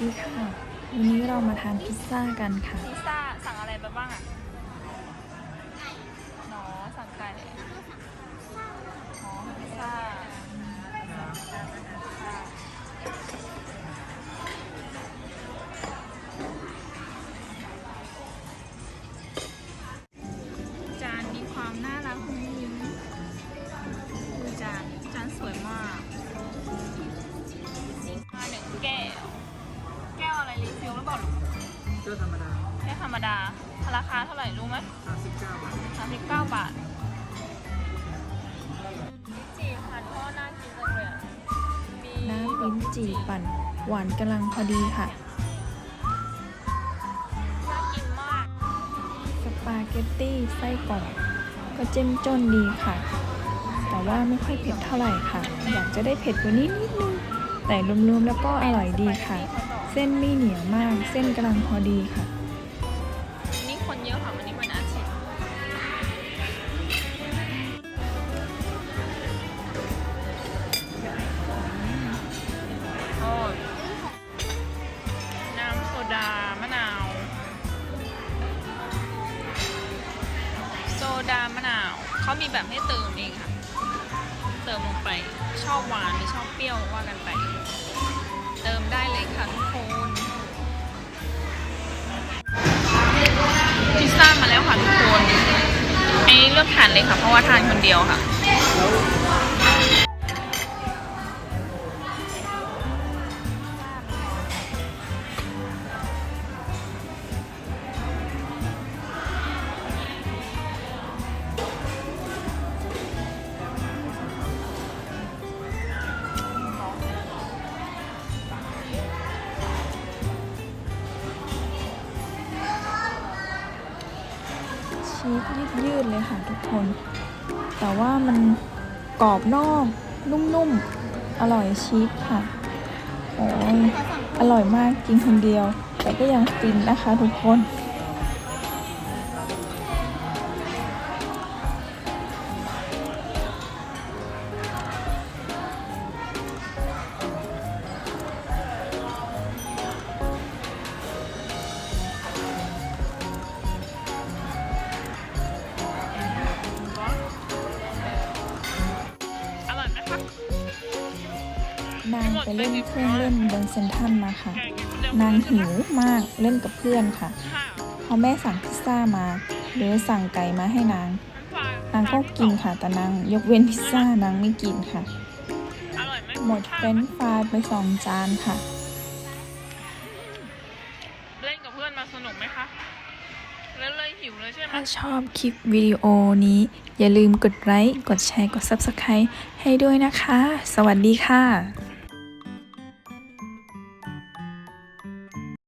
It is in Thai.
ดีค่ะ วันนี้เรามาทานพิซซ่ากันค่ะ พิซซ่าสั่งอะไรไปบ้างอะ วอะไรรีฟิลหรือเปล่าลูกเจ้าธรรมดาแค่ธรรมดา ราคาเท่าไหร่รู้ไหม39บาทสามสิบเก้าบาทลิ้นจี่พันพ่อน่ากินจังเลยอะมีน้ำลิ้นจี่ปั่น หวานกำลังพอดีค่ะ น่ากินมาก สปาเกตตี้ไส้กรอกก็เจ้มจนดีค่ะ แต่ว่าไม่ค่อยเผ็ดเท่าไหร่ค่ะ อยากจะได้เผ็ดกว่านี้นิดนึง แต่รวมๆแล้วก็อร่อยดีค่ะ เส้นไม่เหนียวมาก เส้นกำลังพอดีค่ะ วันนี้คนเยอะค่ะวันนี้วันอาทิตย์โอ้ยน้ำโซดามะนาว โซดามะนาวเขามีแบบให้เติมเองค่ะ เติมลงไป ชอบหวานหรือชอบเปรี้ยวว่ากันไป ค่ะทุกคนอันนี้เลือกทานเลยค่ะ เพราะว่าทานคนเดียวค่ะ ชีสยืดๆเลยค่ะทุกคน แต่ว่ามันกรอบนอก นุ่มๆ อร่อยชีสค่ะโอ้ยอร่อยมากกินคนเดียว แต่ก็ยังฟินนะคะทุกคน นางไปเล่นเครื่องเล่นบนเซนทรันมาค่ะแกงกินเร็วนางหิวมากเล่นกับเพื่อนค่ะค่ะพอแม่สั่งพิซซ่ามา หรือสั่งไก่มาให้นาง นางก็กินค่ะแต่นางยกเว้นพิซซ่านางไม่กินค่ะอร่อยไหมหมดเฟรนช์ฟรายไปสองจานค่ะ เล่นกับเพื่อนมาสนุกไหมคะแล้วเลยหิวเลยใช่ไหมถ้าชอบคลิปวิดีโอนี้ อย่าลืมกดไลค์ กดแชร์ กด Subscribe ให้ด้วยนะคะ สวัสดีค่ะ